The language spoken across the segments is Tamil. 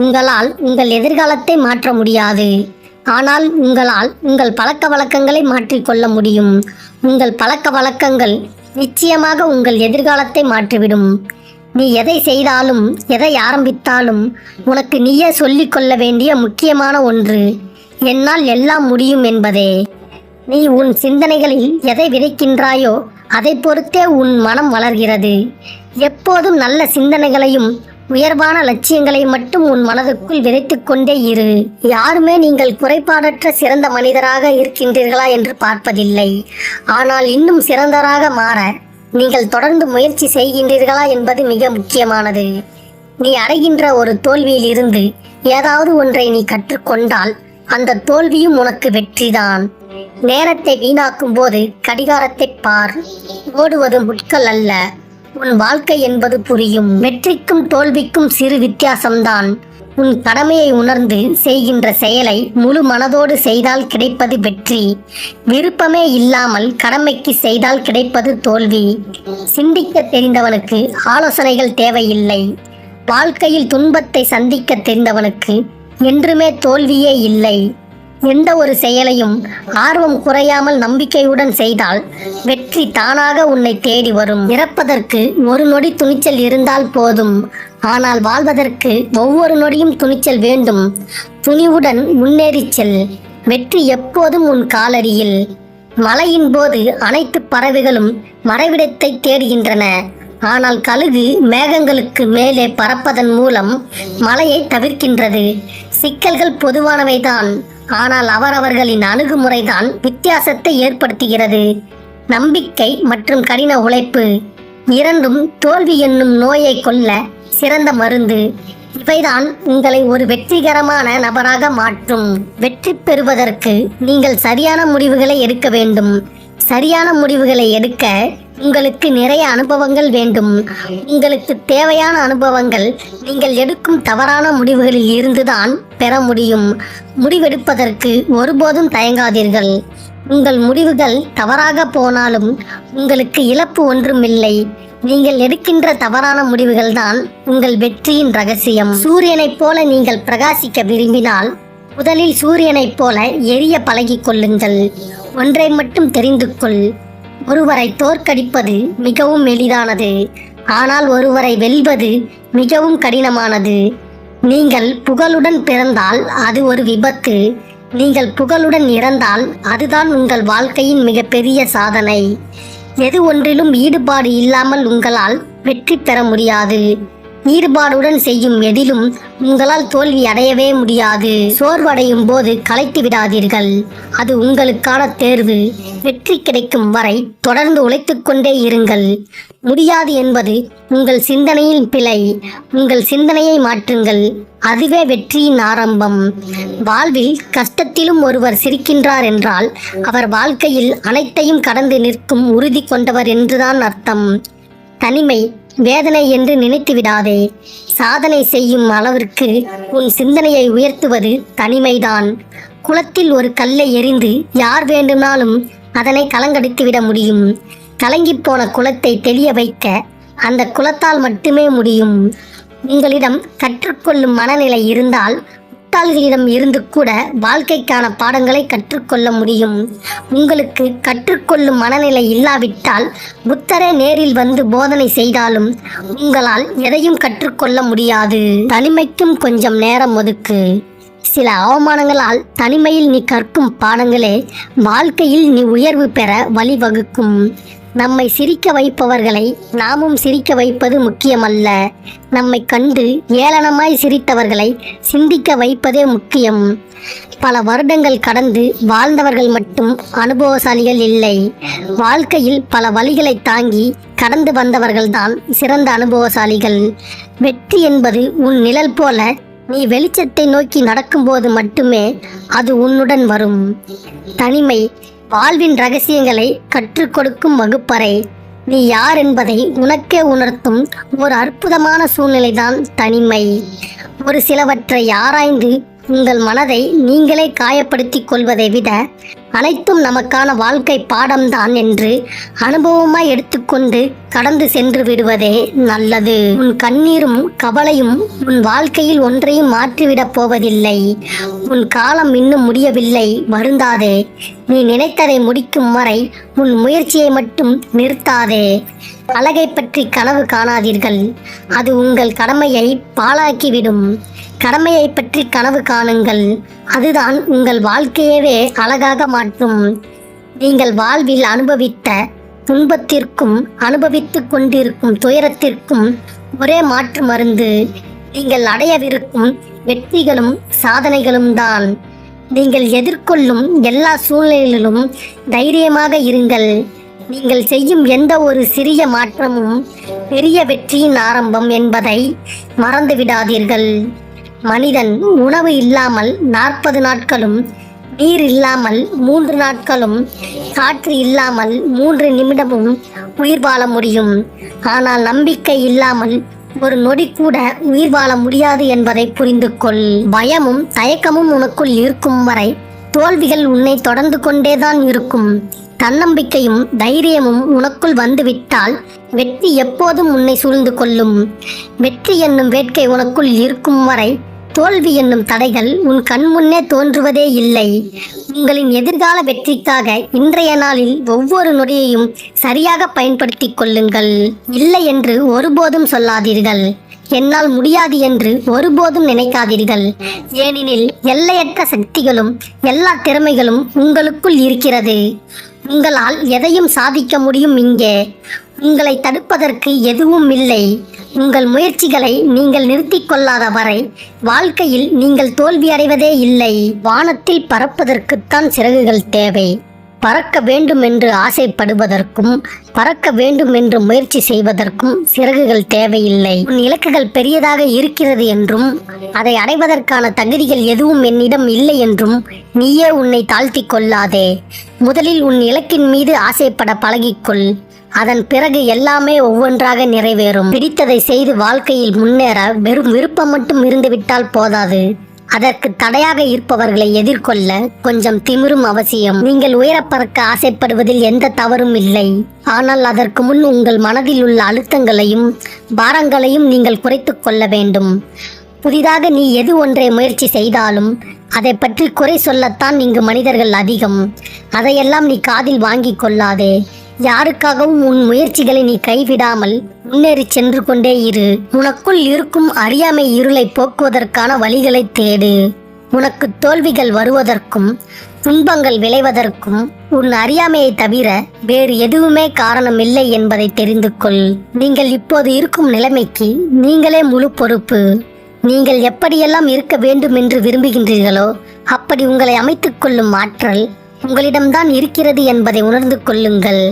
உங்களால் உங்கள் எதிர்காலத்தை மாற்ற முடியாது. ஆனால் உங்களால் உங்கள் பழக்க வழக்கங்களை மாற்றிக்கொள்ள முடியும். உங்கள் பழக்க வழக்கங்கள் நிச்சயமாக உங்கள் எதிர்காலத்தை மாற்றிவிடும். நீ எதை செய்தாலும் எதை ஆரம்பித்தாலும் உனக்கு நீயே சொல்லிக் கொள்ள வேண்டிய முக்கியமான ஒன்று என்னால் எல்லாம் முடியும் என்பதே. நீ உன் சிந்தனைகளில் எதை விதைக்கின்றாயோ அதை பொறுத்தே உன் மனம் வளர்கிறது. எப்போதும் நல்ல சிந்தனைகளையும் உயர்வான லட்சியங்களை மட்டும் உன் மனதுக்குள் விதைத்துக் கொண்டே இரு. யாருமே நீங்கள் குறைபாடற்ற சிறந்த மனிதராக இருக்கின்றீர்களா என்று பார்ப்பதில்லை. ஆனால் இன்னும் சிறந்தராக மாற நீங்கள் தொடர்ந்து முயற்சி செய்கின்றீர்களா என்பது மிக முக்கியமானது. நீ அடைகின்ற ஒரு தோல்வியில் இருந்து ஏதாவது ஒன்றை நீ கற்றுக்கொண்டால் அந்த தோல்வியும் உனக்கு வெற்றிதான். நேரத்தை வீணாக்கும் போது கடிகாரத்தை பார். ஓடுவது முட்கள் அல்ல. உன் வாழ்க்கை என்பது புரியும். வெற்றிக்கும் தோல்விக்கும் சிறு வித்தியாசம்தான். உன் கடமையை உணர்ந்து செய்கின்ற செயலை முழு மனதோடு செய்தால் கிடைப்பது வெற்றி. விருப்பமே இல்லாமல் கடமைக்கு செய்தால் கிடைப்பது தோல்வி. சிந்திக்க தெரிந்தவனுக்கு ஆலோசனைகள் தேவையில்லை. வாழ்க்கையில் துன்பத்தை சந்திக்க தெரிந்தவனுக்கு என்றுமே தோல்வியே இல்லை. எந்த ஒரு செயலையும் ஆர்வம் குறையாமல் நம்பிக்கையுடன் செய்தால் வெற்றி தானாக உன்னை தேடி வரும். இறப்பதற்கு ஒரு நொடி துணிச்சல் இருந்தால் போதும். ஆனால் வாழ்வதற்கு ஒவ்வொரு நொடியும் துணிச்சல் வேண்டும். துணிவுடன் முன்னேறி செல். வெற்றி எப்போதும் உன் காலடியில். மழையின் போது அனைத்து பறவைகளும் மறைவிடத்தை தேடுகின்றன. ஆனால் கழுகு மேகங்களுக்கு மேலே பறப்பதன் மூலம் மழையை தவிர்க்கின்றது. சிக்கல்கள் பொதுவானவைதான். ஆனால் அவரவர்களின் அணுகுமுறைதான் வித்தியாசத்தை ஏற்படுத்துகிறது. நம்பிக்கை மற்றும் கடின உழைப்பு இரண்டும் தோல்வி என்னும் நோயை கொல்ல சிறந்த மருந்து. இவைதான் உங்களை ஒரு வெற்றிகரமான நபராக மாற்றும். வெற்றி பெறுவதற்கு நீங்கள் சரியான முடிவுகளை எடுக்க வேண்டும். சரியான முடிவுகளை எடுக்க உங்களுக்கு நிறைய அனுபவங்கள் வேண்டும். உங்களுக்கு தேவையான அனுபவங்கள் நீங்கள் எடுக்கும் தவறான முடிவுகளில் இருந்துதான் பெற முடியும். முடிவெடுப்பதற்கு ஒருபோதும் தயங்காதீர்கள். உங்கள் முடிவுகள் தவறாக போனாலும் உங்களுக்கு இழப்பு ஒன்றுமில்லை. நீங்கள் எடுக்கின்ற தவறான முடிவுகள் தான் உங்கள் வெற்றியின் ரகசியம். சூரியனைப் போல நீங்கள் பிரகாசிக்க விரும்பினால் முதலில் சூரியனைப் போல எரிய பழகிக் கொள்ளுங்கள். ஒன்றை மட்டும் தெரிந்து கொள். ஒருவரை தோற்கடிப்பது மிகவும் எளிதானது. ஆனால் ஒருவரை வெல்வது மிகவும் கடினமானது. நீங்கள் புகழுடன் பிறந்தால் அது ஒரு விபத்து. நீங்கள் புகழுடன் இறந்தால் அதுதான் உங்கள் வாழ்க்கையின் மிகப்பெரிய சாதனை. எது ஒன்றிலும் ஈடுபாடு இல்லாமல் உங்களால் வெற்றி பெற முடியாது. ஈடுபாடுடன் செய்யும் எதிலும் உங்களால் தோல்வி அடையவே முடியாது. சோர்வடையும் போது கலைத்து விடாதீர்கள். அது உங்களுக்கான தேர்வு. வெற்றி கிடைக்கும் வரை தொடர்ந்து உழைத்துக்கொண்டே இருங்கள். முடியாது என்பது உங்கள் சிந்தனையின் பிழை. உங்கள் சிந்தனையை மாற்றுங்கள். அதுவே வெற்றியின் ஆரம்பம். வாழ்வில் கஷ்டத்திலும் ஒருவர் சிரிக்கின்றார் என்றால் அவர் வாழ்க்கையில் அனைத்தையும் கடந்து நிற்கும் உறுதி கொண்டவர் என்றுதான் அர்த்தம். தனிமை வேதனை என்று நினைத்து விடாதே. சாதனை செய்யும் அளவிற்கு உன் சிந்தனையை உயர்த்துவது தனிமைதான். குளத்தில் ஒரு கல்லை எறிந்து யார் வேண்டுமானாலும் அதனை கலங்கடித்து விட முடியும். கலங்கிப் போன குளத்தை தெளிய வைக்க அந்த குளத்தால் மட்டுமே முடியும். உங்களிடம் கற்றுக்கொள்ளும் மனநிலை இருந்தால் முட்டாள்களிடம் இருந்து கூட வாழ்க்கைக்கான பாடங்களை கற்றுக்கொள்ள முடியும். உங்களுக்கு கற்றுக்கொள்ளும் மனநிலை இல்லாவிட்டால் புத்தரே நேரில் வந்து போதனை செய்தாலும் உங்களால் எதையும் கற்றுக்கொள்ள முடியாது. தனிமைக்கும் கொஞ்சம் நேரம் ஒதுக்கு. சில அவமானங்களால் தனிமையில் நீ கற்கும் பாடங்களே வாழ்க்கையில் நீ உயர்வு பெற வழிவகுக்கும். நம்மை சிரிக்க வைப்பவர்களை நாமும் சிரிக்க வைப்பது முக்கியமல்ல. நம்மை கண்டு ஏளனமாய் சிரித்தவர்களை சிந்திக்க வைப்பதே முக்கியம். பல வருடங்கள் கடந்து வாழ்ந்தவர்கள் மட்டும் அனுபவசாலிகள் இல்லை. வாழ்க்கையில் பல வழிகளை தாங்கி கடந்து வந்தவர்கள்தான் சிறந்த அனுபவசாலிகள். வெற்றி என்பது உன் நிழல் போல நீ வெளிச்சத்தை நோக்கி நடக்கும்போது மட்டுமே அது உன்னுடன் வரும். தனிமை வாழ்வின் ரகசியங்களை கற்றுக் கொடுக்கும் வகுப்பறை. நீ யார் என்பதை உனக்கே உணர்த்தும் ஒரு அற்புதமான சூழ்நிலைதான் தனிமை. ஒரு சிலவற்றை ஆராய்ந்து உங்கள் மனதை நீங்களே காயப்படுத்திக் கொள்வதை விட அனைத்தும் நமக்கான வாழ்க்கை பாடம்தான் என்று அனுபவமாய் எடுத்துக்கொண்டு கடந்து சென்று விடுவதே நல்லது. உன் கண்ணீரும் கவலையும் உன் வாழ்க்கையில் ஒன்றையும் மாற்றிவிடப் போவதில்லை. உன் காலம் இன்னும் முடியவில்லை. வருந்தாதே. நீ நினைத்ததை முடிக்கும் வரை உன் முயற்சியை மட்டும் நிறுத்தாதே. அழகை பற்றி கனவு காணாதீர்கள். அது உங்கள் கடமையை பாழாக்கிவிடும். கடமையை பற்றி கனவு காணுங்கள். அதுதான் உங்கள் வாழ்க்கையவே அழகாக மாற்றும். நீங்கள் வாழ்வில் அனுபவித்த துன்பத்திற்கும் அனுபவித்துக் கொண்டிருக்கும் துயரத்திற்கும் ஒரே மாற்று மருந்து. நீங்கள் அடையவிருக்கும் வெற்றிகளும் சாதனைகளும் தான். நீங்கள் எதிர்கொள்ளும் எல்லா சூழ்நிலைகளிலும் தைரியமாக இருங்கள். நீங்கள் செய்யும் எந்த ஒரு சிறிய மாற்றமும் பெரிய வெற்றியின் ஆரம்பம் என்பதை மறந்துவிடாதீர்கள். மனிதன் உணவு இல்லாமல் நாற்பது நாட்களும் நீர் இல்லாமல் மூன்று நாட்களும் காற்று இல்லாமல் மூன்று நிமிடமும் உயிர் வாழ முடியும். ஆனால் நம்பிக்கை இல்லாமல் ஒரு நொடி கூட உயிர் வாழ முடியாது என்பதை புரிந்து கொள். பயமும் தயக்கமும் உனக்குள் இருக்கும் வரை தோல்விகள் உன்னை தொடர்ந்து கொண்டேதான் இருக்கும். தன்னம்பிக்கையும் தைரியமும் உனக்குள் வந்துவிட்டால் வெற்றி எப்போதும் உன்னை சூழ்ந்து கொள்ளும். வெற்றி என்னும் வேட்கை உனக்குள் இருக்கும் வரை தோல்வி என்னும் தடைகள் உன் கண் முன்னே தோன்றுவதே இல்லை. உங்களின் எதிர்கால வெற்றிக்காக இன்றைய நாளில் ஒவ்வொரு நொடியையும் சரியாக பயன்படுத்தி கொள்ளுங்கள். இல்லை என்று ஒருபோதும் சொல்லாதீர்கள். என்னால் முடியாது என்று ஒருபோதும் நினைக்காதீர்கள். ஏனெனில் எல்லையற்ற சக்திகளும் எல்லா திறமைகளும் உங்களுக்குள் இருக்கிறது. உங்களால் எதையும் சாதிக்க முடியும் இங்கே. உங்களை தடுப்பதற்கு எதுவும் இல்லை. உங்கள் முயற்சிகளை நீங்கள் நிறுத்தி கொள்ளாத வரை வாழ்க்கையில் நீங்கள் தோல்வி அடைவதே இல்லை. வானத்தில் பறப்பதற்குத்தான் சிறகுகள் தேவை. பறக்க வேண்டும் என்று ஆசைப்படுவதற்கும் பறக்க வேண்டும் என்று முயற்சி செய்வதற்கும் சிறகுகள் தேவையில்லை. உன் இலக்குகள் பெரியதாக இருக்கிறது என்றும் அதை அடைவதற்கான தகுதிகள் எதுவும் என்னிடம் இல்லை என்றும் நீயே உன்னை தாழ்த்திக் கொள்ளாதே. முதலில் உன் இலக்கின் மீது ஆசைப்பட பழகிக்கொள். அதன் பிறகு எல்லாமே ஒவ்வொன்றாக நிறைவேறும். பிடித்ததை செய்து வாழ்க்கையில் முன்னேற வெறும் விருப்பம் மட்டும் இருந்துவிட்டால் போதாது. அதற்கு தடையாக இருப்பவர்களை எதிர்கொள்ள கொஞ்சம் திமிரும் அவசியம். நீங்கள் உயரப் பறக்க ஆசைப்படுவதில் எந்த தவறும் இல்லை. ஆனால் அதற்கு முன் உங்கள் மனதில் உள்ள அழுத்தங்களையும் பாரங்களையும் நீங்கள் குறைத்து கொள்ள வேண்டும். புதிதாக நீ எது ஒன்றை முயற்சி செய்தாலும் அதை பற்றி குறை சொல்லத்தான் இங்கு மனிதர்கள் அதிகம். அதையெல்லாம் நீ காதில் வாங்கிக் கொள்ளாதே. யாருக்காகவும் உன் முயற்சிகளை நீ கைவிடாமல் முன்னேறி சென்று கொண்டே இரு. உனக்குள் இருக்கும் அறியாமை இருளை போக்குவதற்கான வழிகளை தேடு. உனக்கு தோல்விகள் வருவதற்கும் துன்பங்கள் விளைவதற்கும் உன் அறியாமையை தவிர வேறு எதுவுமே காரணமில்லை என்பதை தெரிந்து கொள். நீங்கள் இப்போது இருக்கும் நிலைமைக்கு நீங்களே முழு பொறுப்பு. நீங்கள் எப்படியெல்லாம் இருக்க வேண்டும் என்று விரும்புகின்றீர்களோ அப்படி உங்களை அமைத்துக் கொள்ளும் ஆற்றல் உங்களிடம்தான் இருக்கிறது என்பதை உணர்ந்து கொள்ளுங்கள்.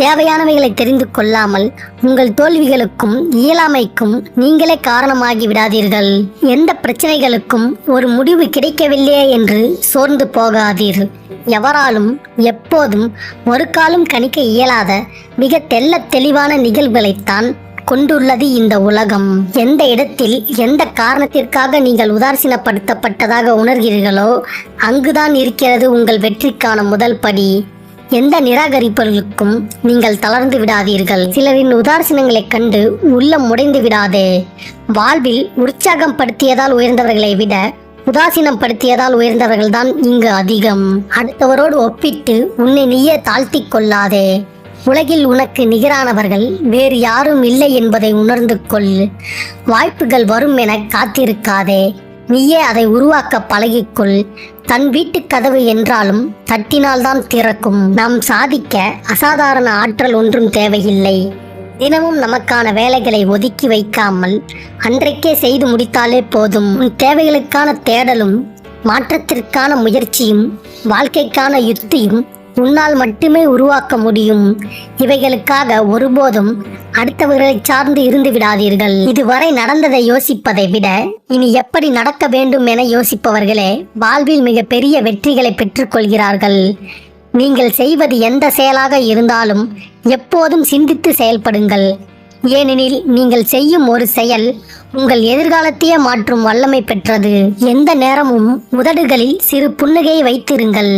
தேவையானவைகளை தெரிந்து கொள்ளாமல் உங்கள் தோல்விகளுக்கும் இயலாமைக்கும் நீங்களே காரணமாகி விடாதீர்கள். எந்த பிரச்சனைகளுக்கும் ஒரு முடிவு கிடைக்கவில்லையே என்று சோர்ந்து போகாதீர் எவராலும் எப்போதும் ஒரு காலம் கணிக்க இயலாத மிக தெல்ல தெளிவான நிகழ்வுகளைத்தான் கொண்டுள்ளது இந்த உலகம். எந்த இடத்தில் எந்த காரணத்திற்காக நீங்கள் உதாசீனப்படுத்தப்பட்டதாக உணர்கிறீர்களோ அங்குதான் இருக்கிறது உங்கள் வெற்றிக்கான முதல் படி. எந்த நிராகரிப்பவர்களுக்கும் நீங்கள் தளர்ந்து விடாதீர்கள். சிலரின் உதாசீனங்களைக் கண்டு உள்ளம் உடைந்து விடாதே. வாழ்வில் உற்சாகம் படுத்தியதால் உயர்ந்தவர்களை விட உதாசீனம் படுத்தியதால் உயர்ந்தவர்கள்தான் இங்கு அதிகம். அடுத்தவரோடு ஒப்பிட்டு உன்னை நீயே தாழ்த்திக் கொள்ளாதே. உலகில் உனக்கு நிகரானவர்கள் வேறு யாரும் இல்லை என்பதை உணர்ந்து கொள். வாய்ப்புகள் வரும் என காத்திருக்காதே. நீயே அதை உருவாக்க பழகிக்கொள். தன் வீட்டு கதவு என்றாலும் தட்டினால்தான் திறக்கும். நாம் சாதிக்க அசாதாரண ஆற்றல் ஒன்றும் தேவையில்லை. தினமும் நமக்கான வேலைகளை ஒதுக்கி வைக்காமல் அன்றைக்கே செய்து முடித்தாலே போதும். உன் தேவைகளுக்கான தேடலும் மாற்றத்திற்கான முயற்சியும் வாழ்க்கைக்கான யுக்தியும் உன்னால் மட்டுமே உருவாக்க முடியும். இவைகளுக்காக ஒருபோதும் அடுத்தவர்களை சார்ந்து இருந்து விடாதீர்கள். இதுவரை நடந்ததை யோசிப்பதை விட இனி எப்படி நடக்க வேண்டும் என யோசிப்பவர்களே வாழ்வில் மிக பெரிய வெற்றிகளை பெற்றுக்கொள்கிறார்கள். நீங்கள் செய்வது எந்த செயலாக இருந்தாலும் எப்போதும் சிந்தித்து செயல்படுங்கள். ஏனெனில் நீங்கள் செய்யும் ஒரு செயல் உங்கள் எதிர்காலத்தையே மாற்றும் வல்லமை பெற்றது. எந்த நேரமும் உதடுகளில் சிறு புன்னகையை வைத்திருங்கள்.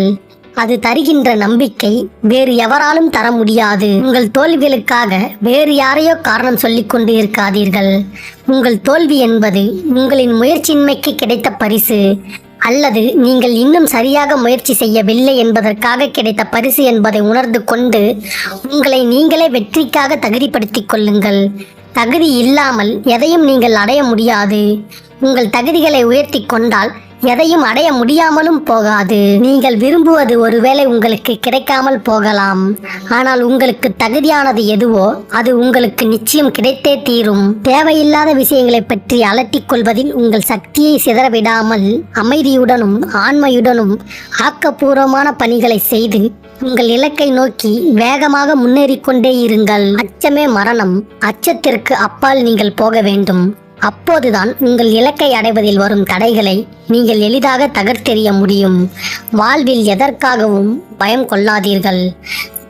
அது தருகின்ற நம்பிக்கை வேறு எவராலும் தர முடியாது. உங்கள் தோல்விகளுக்காக வேறு யாரையோ காரணம் சொல்லிக் கொண்டு இருக்காதீர்கள். உங்கள் தோல்வி என்பது உங்களின் முயற்சியின்மைக்கு கிடைத்த பரிசு அல்லது நீங்கள் இன்னும் சரியாக முயற்சி செய்யவில்லை என்பதற்காக கிடைத்த பரிசு என்பதை உணர்ந்து கொண்டு உங்களை நீங்களே வெற்றிக்காக தகுதிப்படுத்திக் கொள்ளுங்கள். தகுதி இல்லாமல் எதையும் நீங்கள் அடைய முடியாது. உங்கள் தகுதிகளை உயர்த்தி கொண்டால் எதையும் அடைய முடியாமலும் போகாது. நீங்கள் விரும்புவது ஒருவேளை உங்களுக்கு கிடைக்காமல் போகலாம். ஆனால் உங்களுக்கு தகுதியானது எதுவோ அது உங்களுக்கு நிச்சயம் கிடைத்தே தீரும். தேவையில்லாத விஷயங்களை பற்றி அலட்டிக் கொள்வதில் உங்கள் சக்தியை சிதறவிடாமல் அமைதியுடனும் ஆண்மையுடனும் ஆக்கப்பூர்வமான பணிகளை செய்து உங்கள் இலக்கை நோக்கி வேகமாக முன்னேறிக் கொண்டே இருங்கள். அச்சமே மரணம். அச்சத்திற்கு அப்பால் நீங்கள் போக வேண்டும். அப்போதுதான் உங்கள் இலக்கை அடைவதில் வரும் தடைகளை நீங்கள் எளிதாக தகர்த்தெறிய முடியும். வாழ்வில் எதற்காகவும் பயம் கொள்ளாதீர்கள்.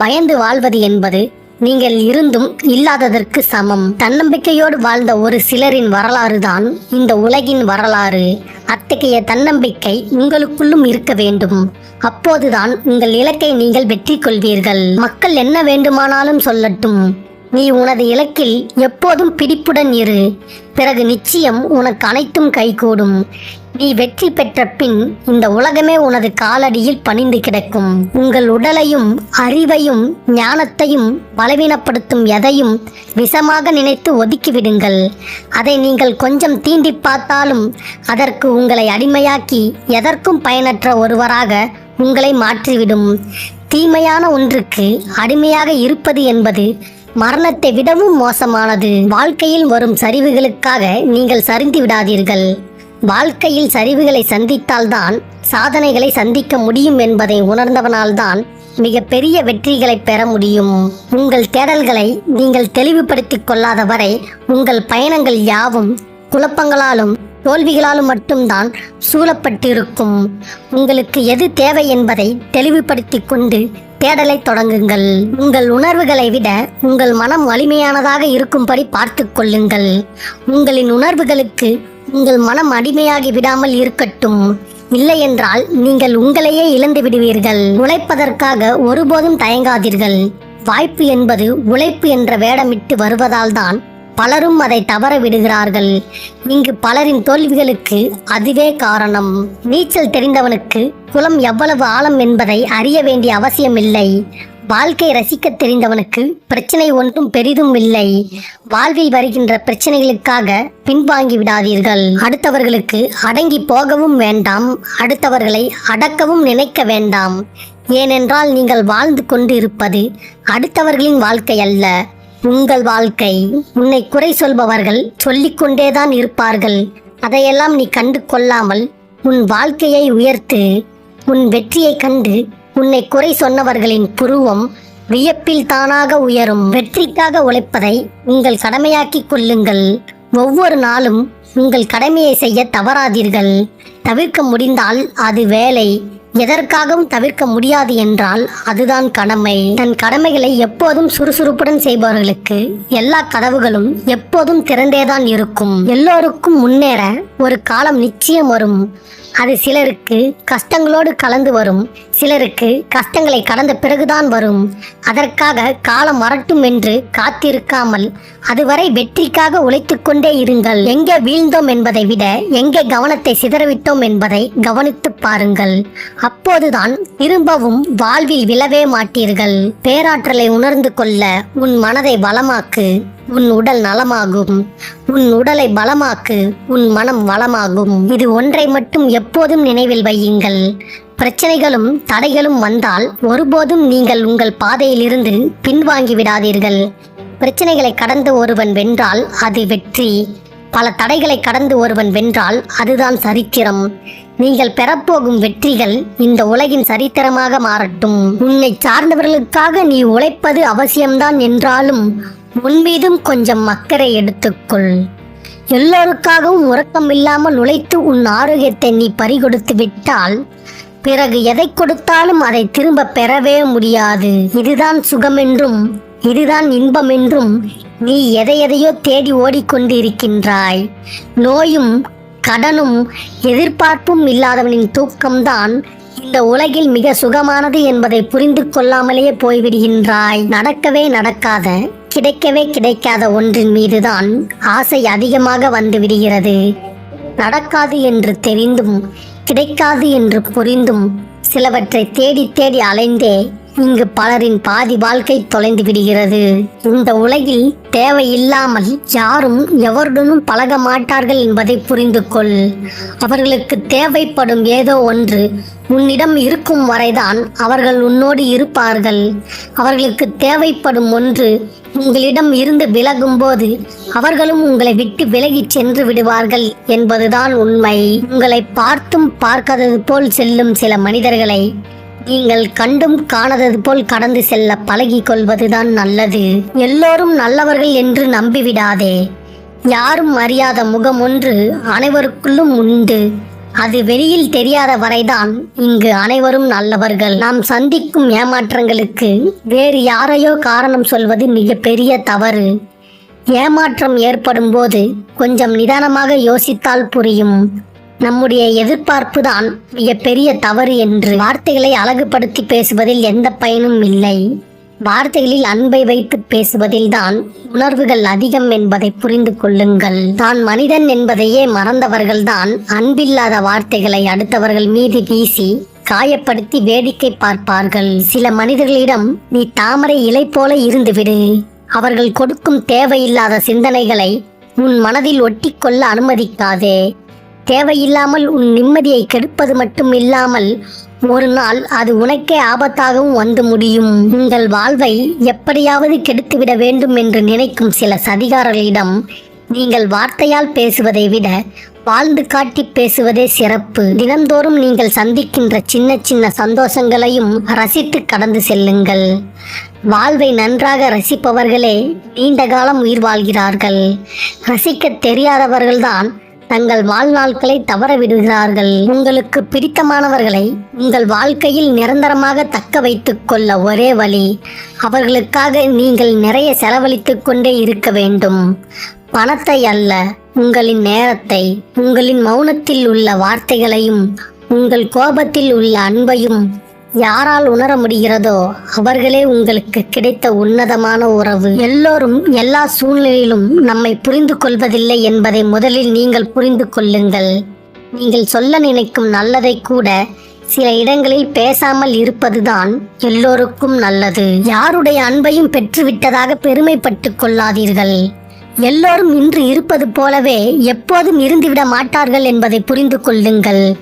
பயந்து வாழ்வது என்பது நீங்கள் இருந்தும் இல்லாததற்கு சமம். தன்னம்பிக்கையோடு வாழ்ந்த ஒரு சிலரின் வரலாறு தான் இந்த உலகின் வரலாறு. அத்தகைய தன்னம்பிக்கை உங்களுக்குள்ளும் இருக்க வேண்டும். அப்போதுதான் உங்கள் இலக்கை நீங்கள் வெற்றி கொள்வீர்கள் மக்கள் என்ன வேண்டுமானாலும் சொல்லட்டும். நீ உனது இலக்கில் எப்போதும் பிடிப்புடன் இரு. பிறகு நிச்சயம் உனக்கு அனைத்தும் கைகூடும். நீ வெற்றி பெற்ற பின் இந்த உலகமே உனது காலடியில் பணிந்து கிடக்கும். உங்கள் உடலையும் அறிவையும் ஞானத்தையும் பலவீனப்படுத்தும் எதையும் விஷமாக நினைத்து ஒதுக்கிவிடுங்கள் அதை நீங்கள் கொஞ்சம் தீண்டி பார்த்தாலும் அதற்கு உங்களை அடிமையாக்கி எதற்கும் பயனற்ற ஒருவராக உங்களை மாற்றிவிடும். தீமையான ஒன்றுக்கு அடிமையாக இருப்பது என்பது மரணத்தை விடவும் மோசமானது. வாழ்க்கையில் வரும் சரிவுகளுக்காக நீங்கள் சரிந்து விடாதீர்கள். வாழ்க்கையில் சரிவுகளை சந்தித்தால்தான் சாதனைகளை சந்திக்க முடியும் என்பதை உணர்ந்தவனால்தான் மிக பெரிய வெற்றிகளை பெற முடியும். உங்கள் தேடல்களை நீங்கள் தெளிவுபடுத்திக் கொள்ளாத வரை உங்கள் பயணங்கள் யாவும் குழப்பங்களாலும் தோல்விகளால் மட்டும்தான் சூழப்பட்டிருக்கும். உங்களுக்கு எது தேவை என்பதை தெளிவுபடுத்தி கொண்டு தேடலை தொடங்குங்கள். உங்கள் உணர்வுகளை விட உங்கள் மனம் வலிமையானதாக இருக்கும்படி பார்த்துக் கொள்ளுங்கள். உங்களின் உணர்வுகளுக்கு உங்கள் மனம் அடிமையாகி விடாமல் இருக்கட்டும். இல்லையென்றால் நீங்கள் உங்களையே இழந்து விடுவீர்கள். உழைப்பதற்காக ஒருபோதும் தயங்காதீர்கள். வாய்ப்பு என்பது உழைப்பு என்ற வேடமிட்டு வருவதால்தான் பலரும் அதை தவற விடுகிறார்கள் இங்கு பலரின் தோல்விகளுக்கு அதுவே காரணம். நீச்சல் தெரிந்தவனுக்கு குளம் எவ்வளவு ஆழம் என்பதை அறிய வேண்டிய அவசியமில்லை. வாழ்க்கை ரசிக்க தெரிந்தவனுக்கு பிரச்சனை ஒன்றும் பெரிதும் இல்லை. வாழ்வில் வருகின்ற பிரச்சனைகளுக்காக பின்வாங்கி விடாதீர்கள். அடுத்தவர்களுக்கு அடங்கி போகவும் வேண்டாம். அடுத்தவர்களை அடக்கவும் நினைக்க வேண்டாம். ஏனென்றால் நீங்கள் வாழ்ந்து கொண்டு இருப்பது அடுத்தவர்களின் வாழ்க்கை அல்ல. உங்கள் வாழ்க்கை. உன்னை குறை சொல்பவர்கள் சொல்லிக்கொண்டேதான் இருப்பார்கள். அதையெல்லாம் நீ கண்டு கொள்ளாமல் உன் வாழ்க்கையை உயர்த்து உன் வெற்றியை கண்டு உன்னை குறை சொன்னவர்களின் புருவம் வியப்பில் தானாக உயரும். வெற்றிக்காக உழைப்பதை உங்கள் கடமையாக்கிக் கொள்ளுங்கள். ஒவ்வொரு நாளும் உங்கள் கடமையை செய்ய தவறாதீர்கள். தவிர்க்க முடிந்தால் அது வேலை. எதற்காகவும் தவிர்க்க முடியாது என்றால் அதுதான் கடமை. தன் கடமைகளை எப்போதும் சுறுசுறுப்புடன் செய்பவர்களுக்கு எல்லா கதவுகளும் எப்போதும் திறந்தேதான் இருக்கும். எல்லோருக்கும் முன்னேற ஒரு காலம் நிச்சயம் வரும். அது சிலருக்கு கஷ்டங்களோடு கலந்து வரும். சிலருக்கு கஷ்டங்களை கடந்த பிறகுதான் வரும். அதற்காக காலம் வரட்டும் என்று காத்திருக்காமல் அதுவரை வெற்றிக்காக உழைத்து கொண்டே இருங்கள். எங்கே வீழ்ந்தோம் என்பதை விட எங்கே கவனத்தை சிதறவிட்டோம் என்பதை கவனித்து பாருங்கள். அப்போதுதான் திரும்பவும் வாழ்வில் விழவே மாட்டீர்கள். பேராற்றலை உணர்ந்து கொள்ள உன் மனதை வளமாக்கு உன் உடல் நலமாகும். உன் உடலை பலமாக்கு உன் மனம் வளமாகும். இது ஒன்றை மட்டும் எப்போதும் நினைவில் வையுங்கள். பிரச்சனைகளும் தடைகளும் வந்தால் ஒருபோதும் நீங்கள் உங்கள் பாதையிலிருந்து பின்வாங்கி விடாதீர்கள். பிரச்சனைகளை கடந்து ஒருவன் வென்றால் அது வெற்றி. பல தடைகளை கடந்து ஒருவன் வென்றால் அதுதான் சரித்திரம். நீங்கள் பெறப்போகும் வெற்றிகள் இந்த உலகின் சரித்திரமாக மாறட்டும். உன்னை சார்ந்தவர்களுக்காக நீ உழைப்பது அவசியம்தான் என்றாலும் உன்மீதும் கொஞ்சம் அக்கறை எடுத்துக்கொள். எல்லோருக்காகவும் உறக்கம் இல்லாமல் உழைத்து உன் ஆரோக்கியத்தை நீ பறிகொடுத்து விட்டால் பிறகு எதை கொடுத்தாலும் அதை திரும்ப பெறவே முடியாது. இதுதான் சுகமென்றும் இதுதான் இன்பமென்றும் நீ எதை எதையோ தேடி ஓடிக்கொண்டிருக்கின்றாய். நோயும் கடனும் எதிர்பார்ப்பும் இல்லாதவனின் தூக்கம்தான் இந்த உலகில் மிக சுகமானது என்பதை புரிந்து கொள்ளாமலேயே போய்விடுகின்றாய். நடக்கவே நடக்காத கிடைக்கவே கிடைக்காத ஒன்றின் மீதுதான் ஆசை அதிகமாக வந்து விடுகிறது நடக்காது என்று தெரிந்தும் கிடைக்காது என்று புரிந்தும் சிலவற்றை தேடி தேடி அலைந்தே இங்கு பலரின் பாதி வாழ்க்கை தொலைந்து விடுகிறது. இந்த உலகில் தேவையில்லாமல் யாரும் எவருடனும் பழக மாட்டார்கள் என்பதை புரிந்து கொள். அவர்களுக்கு தேவைப்படும் ஏதோ ஒன்று உன்னிடம் இருக்கும் வரைதான் அவர்கள் உன்னோடு இருப்பார்கள். அவர்களுக்கு தேவைப்படும் ஒன்று உங்களிடம் இருந்து விலகும்போது அவர்களும் உங்களை விட்டு விலகிச் சென்று விடுவார்கள் என்பதுதான் உண்மை. உங்களை பார்த்தும் பார்க்காதது போல் செல்லும் சில மனிதர்களை நீங்கள் கண்டும் காணாதது போல் கடந்து செல்ல பழகி கொள்வதுதான் நல்லது. எல்லோரும் நல்லவர்கள் என்று நம்பிவிடாதே. யாரும் அறியாத முகம் ஒன்று அனைவருக்குள்ளும் உண்டு. அது வெளியில் தெரியாத வரைதான் இங்கு அனைவரும் நல்லவர்கள். நாம் சந்திக்கும் ஏமாற்றங்களுக்கு வேறு யாரையோ காரணம் சொல்வது மிகப்பெரிய தவறு. ஏமாற்றம் ஏற்படும் போது கொஞ்சம் நிதானமாக யோசித்தால் புரியும். நம்முடைய எதிர்பார்ப்பு தான் மிகப்பெரிய தவறு என்று. வார்த்தைகளை அழகுபடுத்தி பேசுவதில் எந்த பயனும் இல்லை. வார்த்தைகளில் அன்பை வைத்து பேசுவதில்தான் உணர்வுகள் அதிகம் என்பதை புரிந்து கொள்ளுங்கள். தான் மனிதன் என்பதையே மறந்தவர்கள்தான் அன்பில்லாத வார்த்தைகளை அடுத்தவர்கள் மீது வீசி காயப்படுத்தி வேடிக்கை பார்ப்பார்கள். சில மனிதர்களிடம் நீ தாமரை இலை போல இருந்துவிடு. அவர்கள் கொடுக்கும் தேவையில்லாத சிந்தனைகளை உன் மனதில் ஒட்டிக்கொள்ள அனுமதிக்காதே. தேவையில்லாமல் உன் நிம்மதியை கெடுப்பது மட்டும் இல்லாமல் ஒரு நாள் அது உனக்கே ஆபத்தாகவும் வந்து முடியும். உங்கள் வாழ்வை எப்படியாவது கெடுத்துவிட வேண்டும் என்று நினைக்கும் சில சதிகாரர்களிடம் நீங்கள் வார்த்தையால் பேசுவதை விட வாழ்ந்து காட்டி பேசுவதே சிறப்பு. தினந்தோறும் நீங்கள் சந்திக்கின்ற சின்ன சின்ன சந்தோஷங்களையும் ரசித்து கடந்து செல்லுங்கள். வாழ்வை நன்றாக ரசிப்பவர்களே நீண்ட காலம் உயிர் வாழ்கிறார்கள். ரசிக்க தெரியாதவர்கள்தான் தங்கள் வாழ்நாட்களை தவற விடுகிறார்கள் உங்களுக்கு பிடித்தமானவர்களை உங்கள் வாழ்க்கையில் நிரந்தரமாக தக்க வைத்துக் கொள்ள ஒரே வழி அவர்களுக்காக நீங்கள் நிறைய செலவழித்துக் கொண்டே இருக்க வேண்டும். பணத்தை அல்ல உங்களின் நேரத்தை உங்களின் மௌனத்தில் உள்ள வார்த்தைகளையும் உங்கள் கோபத்தில் உள்ள அன்பையும் யாரால் உணர முடிகிறதோ அவர்களே உங்களுக்கு கிடைத்த உன்னதமான உறவு. எல்லோரும் எல்லா சூழ்நிலையிலும் நம்மை புரிந்து கொள்வதில்லை என்பதை முதலில் நீங்கள் புரிந்து கொள்ளுங்கள். நீங்கள் சொல்ல நினைக்கும் நல்லதை கூட சில இடங்களில் பேசாமல் இருப்பதுதான் எல்லோருக்கும் நல்லது. யாருடைய அன்பையும் பெற்றுவிட்டதாக பெருமைப்பட்டு கொள்ளாதீர்கள். எல்லோரும் இன்று இருப்பது போலவே எப்போதும் இருந்துவிட மாட்டார்கள் என்பதை புரிந்து கொள்ளுங்கள்.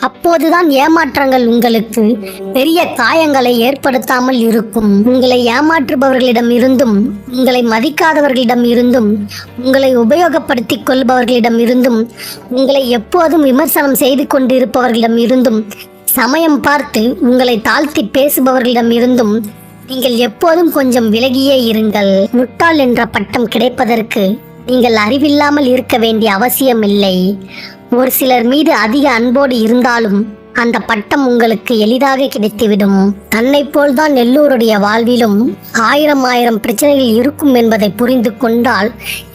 அப்போதுதான் ஏமாற்றங்கள் உங்களுக்கு பெரிய காயங்களை ஏற்படுத்தாமல் இருக்கும். உங்களை ஏமாற்றுபவர்களிடம் இருந்தும் உங்களை மதிக்காதவர்களிடம் இருந்தும் உங்களை உபயோகப்படுத்தி கொள்பவர்களிடம் இருந்தும் உங்களை எப்போதும் விமர்சனம் செய்து கொண்டிருப்பவர்களிடம் இருந்தும் சமயம் பார்த்து உங்களை தாழ்த்தி பேசுபவர்களிடம் இருந்தும் நீங்கள் எப்போதும் கொஞ்சம் விலகியே இருங்கள். முட்டாள் என்ற பட்டம் கிடைப்பதற்கு நீங்கள் அறிவில்லாமல் இருக்க வேண்டிய அவசியமில்லை. ஒரு சிலர் மீது அதிக அன்போடு இருந்தாலும் அந்த பட்டம் உங்களுக்கு எளிதாக கிடைத்துவிடும். தன்னை போல்தான் எல்லோருடைய வாழ்விலும் ஆயிரம் ஆயிரம் பிரச்சனைகள் இருக்கும் என்பதை புரிந்து கொண்டால்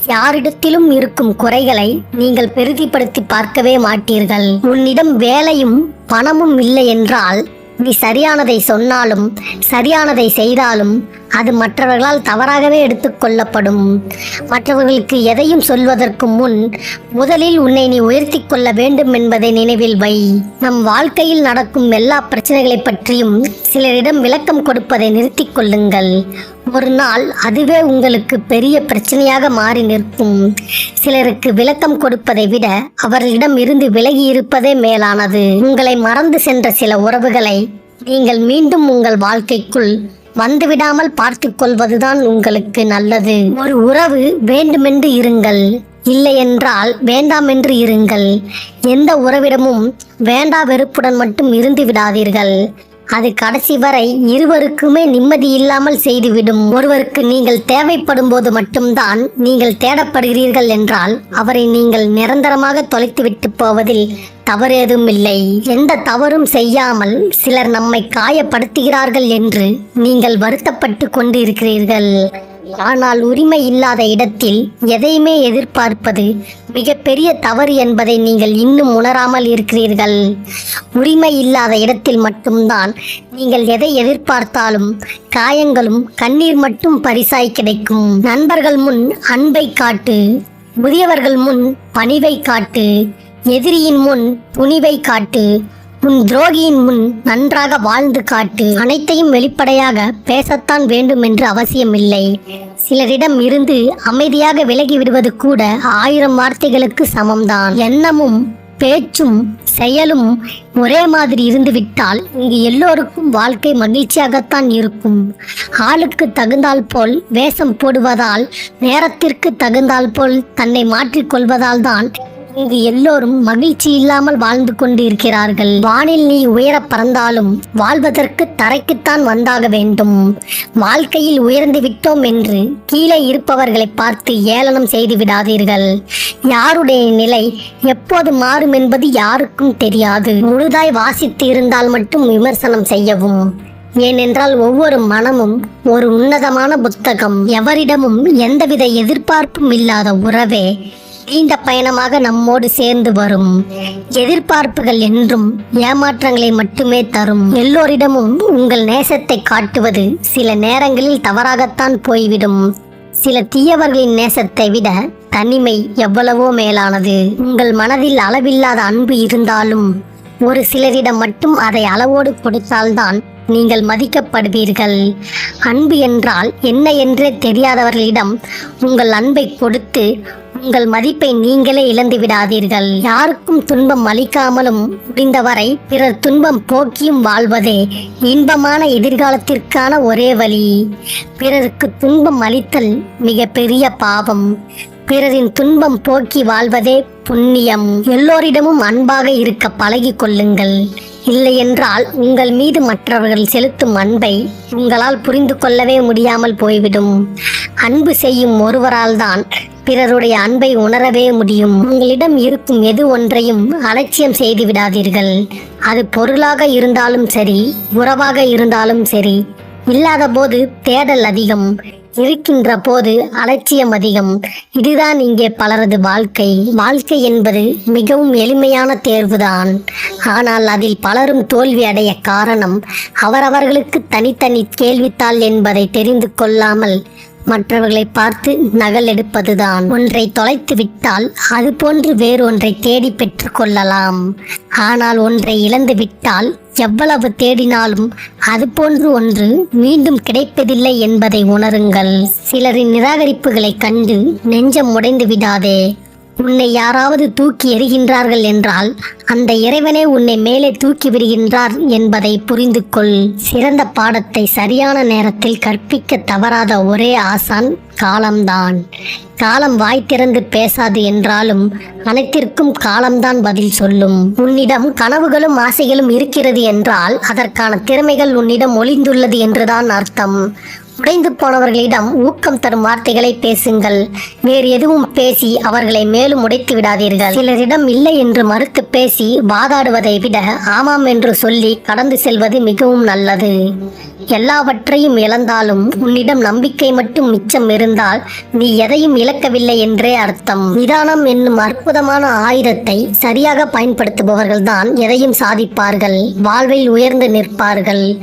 யாரிடத்திலும் இருக்கும் குறைகளை நீங்கள் பெருதிப்படுத்தி பார்க்கவே மாட்டீர்கள். உன்னிடம் வேலையும் பணமும் இல்லை என்றால் நீ சரியானதை சொன்னாலும் சரியானதை செய்தாலும் அது மற்றவர்களால் தவறாகவே எடுத்துக்கொள்ளப்படும் மற்றவர்களுக்கு எதையும் சொல்வதற்கு முன் முதலில் உன்னை நீ உயர்த்தி கொள்ள வேண்டும் என்பதை நினைவில் வை. நம் வாழ்க்கையில் நடக்கும் எல்லா பிரச்சனைகளை பற்றியும் சிலரிடம் விளக்கம் கொடுப்பதை நிறுத்திக் கொள்ளுங்கள். ஒரு நாள் அதுவே உங்களுக்கு பெரிய பிரச்சனையாக மாறி நிற்கும். சிலருக்கு விளக்கம் கொடுப்பதை விட அவர்களிடம் இருந்து விலகி இருப்பதே மேலானது. உங்களை மறந்து சென்ற சில உறவுகளை நீங்கள் மீண்டும் உங்கள் வாழ்க்கைக்குள் வந்துவிடாமல் பார்த்து கொள்வதுதான் உங்களுக்கு நல்லது. ஒரு உறவு வேண்டுமென்று இருங்கள். இல்லை என்றால் வேண்டாம் என்று இருங்கள். எந்த உறவிடமும் வேண்டா வெறுப்புடன் மட்டும் இருந்து விடாதீர்கள். அது கடைசி வரை இருவருக்குமே நிம்மதி இல்லாமல் செய்துவிடும். ஒருவருக்கு நீங்கள் தேவைப்படும் போது மட்டும்தான் நீங்கள் தேடப்படுகிறீர்கள் என்றால் அவரை நீங்கள் நிரந்தரமாக தொலைத்துவிட்டு போவதில் தவறேதும் இல்லை எந்த தவறும் செய்யாமல் சிலர் நம்மை காயப்படுத்துகிறார்கள் என்று நீங்கள் வருத்தப்பட்டு கொண்டு இருக்கிறீர்கள் ஆனால் உரிமை இல்லாத இடத்தில் எதையுமே எதிர்பார்ப்பது மிகப்பெரிய தவறு என்பதை நீங்கள் இன்னும் உணராமல் இருக்கிறீர்கள். உரிமை இல்லாத இடத்தில் மட்டும்தான் நீங்கள் எதை எதிர்பார்த்தாலும் காயங்களும் கண்ணீர் மட்டும் பரிசாய் கிடைக்கும். நண்பர்கள் முன் அன்பை காட்டு முதியவர்கள் முன் பணிவை காட்டு எதிரியின் முன் துணிவை காட்டு உன் துரோகியின் முன் நன்றாக வாழ்ந்து காட்டு. அனைத்தையும் வெளிப்படையாக பேசத்தான் வேண்டும் என்று அவசியமில்லை. சிலரிடம் இருந்து அமைதியாக விலகி விடுவது கூட ஆயிரம் வார்த்தைகளுக்கு சமம்தான். எண்ணமும் பேச்சும் செயலும் ஒரே மாதிரி இருந்துவிட்டால் இங்கு எல்லோருக்கும் வாழ்க்கை மகிழ்ச்சியாகத்தான் இருக்கும். ஆளுக்கு தகுந்தால் போல் வேஷம் போடுவதால் நேரத்திற்கு தகுந்தால் போல் தன்னை மாற்றிக்கொள்வதால் தான் இங்கு எல்லோரும் மகிழ்ச்சி இல்லாமல் வாழ்ந்து கொண்டு இருக்கிறார்கள் வானில் நீ உயர பறந்தாலும் வாழ்வதற்கு தரைக்குத்தான் வந்தாக வேண்டும். வாழ்க்கையில் உயர்ந்து விட்டோம் என்று கீழே இருப்பவர்களை பார்த்து ஏளனம் செய்து விடாதீர்கள். யாருடைய நிலை எப்போது மாறும் என்பது யாருக்கும் தெரியாது. முழுதாய் வாசித்து இருந்தால் மட்டும் விமர்சனம் செய்யவும். ஏனென்றால் ஒவ்வொரு மனமும் ஒரு உன்னதமான புத்தகம். எவரிடமும் எந்தவித எதிர்பார்ப்பும் இல்லாத உறவே நீண்ட பயணமாக நம்மோடு சேர்ந்து வரும். எதிர்பார்ப்புகள் என்றும் ஏமாற்றங்களை மட்டுமே தரும். எல்லோரிடமும் உங்கள் நேசத்தை காட்டுவது சில நேரங்களில் தவறாகத்தான் போய்விடும். சில தீயவர்களின் நேசத்தை விட தனிமை எவ்வளவோ மேலானது. உங்கள் மனதில் அளவில்லாத அன்பு இருந்தாலும் ஒரு சிலரிடம் மட்டும் அதை அளவோடு கொடுத்தால்தான் நீங்கள் மதிக்கப்படுவீர்கள். அன்பு என்றால் என்ன என்றே தெரியாதவர்களிடம் உங்கள் அன்பை கொடுத்து உங்கள் மதிப்பை நீங்களே இழந்து விடாதீர்கள். யாருக்கும் துன்பம் அளிக்காமலும் முடிந்தவரை பிறர் துன்பம் போக்கியும் வாழ்வதே இன்பமான எதிர்காலத்திற்கான ஒரே வழி. பிறருக்கு துன்பம் அளித்தல் மிக பெரிய பாவம். பிறரின் துன்பம் போக்கி வாழ்வதே புண்ணியம். எல்லோரிடமும் அன்பாக இருக்க பழகி கொள்ளுங்கள். இல்லையென்றால் உங்கள் மீது மற்றவர்கள் செலுத்தும் அன்பை உங்களால் புரிந்து கொள்ளவே முடியாமல் போய்விடும். அன்பு செய்யும் ஒருவரால் தான் பிறருடைய அன்பை உணரவே முடியும். உங்களிடம் இருக்கும் எது ஒன்றையும் அலட்சியம் செய்து விடாதீர்கள். அது பொருளாக இருந்தாலும் சரி உறவாக இருந்தாலும் சரி இல்லாத போது தேடல் அதிகம் இருக்கின்ற போது அலட்சியம் அதிகம். இதுதான் இங்கே பலரது வாழ்க்கை. வாழ்க்கை என்பது மிகவும் எளிமையான தேர்வுதான். ஆனால் அதில் பலரும் தோல்வி அடைய காரணம் அவரவர்களுக்கு தனித்தனி கேள்வித்தாள் என்பதை தெரிந்து கொள்ளாமல் மற்றவர்களை பார்த்து நகல் எடுப்பதுதான். ஒன்றை தொலைத்து விட்டால் அது போன்று வேறொன்றை தேடி பெற்று கொள்ளலாம். ஆனால் ஒன்றை இழந்து விட்டால் எவ்வளவு தேடினாலும் அது போன்று ஒன்று மீண்டும் கிடைப்பதில்லை என்பதை உணருங்கள். சிலரின் நிராகரிப்புகளை கண்டு நெஞ்சம் உடைந்து விடாதே. உன்னை யாராவது தூக்கி எறிகின்றார்கள் என்றால் அந்த இறைவனே உன்னை மேலே தூக்கி விடுகின்றார் என்பதை புரிந்து கொள். சிறந்த பாடத்தை சரியான நேரத்தில் கற்பிக்க தவறாத ஒரே ஆசான் காலம்தான். காலம் வாய் திறந்து பேசாது என்றாலும் அனைத்திற்கும் காலம்தான் பதில் சொல்லும். உன்னிடம் கனவுகளும் ஆசைகளும் இருக்கிறது என்றால் அதற்கான திறமைகள் உன்னிடம் ஒளிந்துள்ளது என்றுதான் அர்த்தம். உடைந்து போனவர்களிடம் ஊக்கம் தரும் வார்த்தைகளை பேசுங்கள். வேறு எதுவும் பேசி அவர்களை மேலும் உடைத்து விடாதீர்கள். சிலரிடம் இல்லை என்று மறுத்து பேசி வாதாடுவதை விட ஆமாம் என்று சொல்லி கடந்து செல்வது மிகவும் நல்லது. எல்லாவற்றையும் இழந்தாலும் உன்னிடம் நம்பிக்கை மட்டும் மிச்சம் இருந்தால் நீ எதையும் இழக்கவில்லை என்றே அர்த்தம். நிதானம் என்னும் அற்புதமான ஆயுதத்தை சரியாக பயன்படுத்துபவர்கள்தான் எதையும் சாதிப்பார்கள். வாழ்வில் உயர்ந்து நிற்பார்கள்.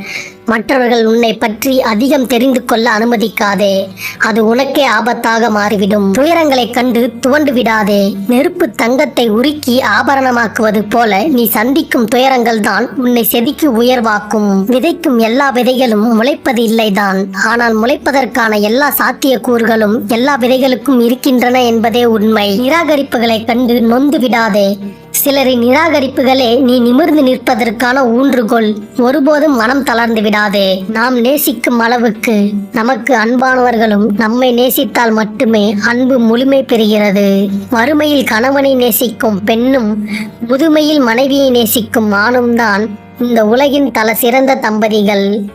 மற்றவர்கள் உன்னை பற்றி அதிகம் தெரிந்து கொள்ள அனுமதிக்காதே. அது உனக்கே ஆபத்தாக மாறிவிடும். துயரங்களைக் கண்டு துவண்டு விடாதே. நெருப்பு தங்கத்தை உருக்கி ஆபரணமாக்குவது போல நீ சந்திக்கும் துயரங்கள் தான் உன்னை செதுக்கி உயர்வாக்கும். விதைக்கும் எல்லா விதைகளும் முளைப்பது இல்லைதான். ஆனால் முளைப்பதற்கான எல்லா சாத்தியக்கூறுகளும் எல்லா விதைகளுக்கும் இருக்கின்றன என்பதே உண்மை. நிராகரிப்புகளைக் கண்டு நொந்து விடாதே. சிலரின் நிராகரிப்புகளே நீ நிமிர்ந்து நிற்பதற்கான ஊன்றுகோல். ஒருபோதும் மனம் தளர்ந்து விடாதே. நாம் நேசிக்கும் அளவுக்கு நமக்கு அன்பானவர்களும் நம்மை நேசித்தால் மட்டுமே அன்பு முழுமை பெறுகிறது. வறுமையில் கணவனை நேசிக்கும் பெண்ணும் முதுமையில் மனைவியை நேசிக்கும் ஆணும் தான் இந்த உலகின் தல சிறந்த தம்பதிகள்.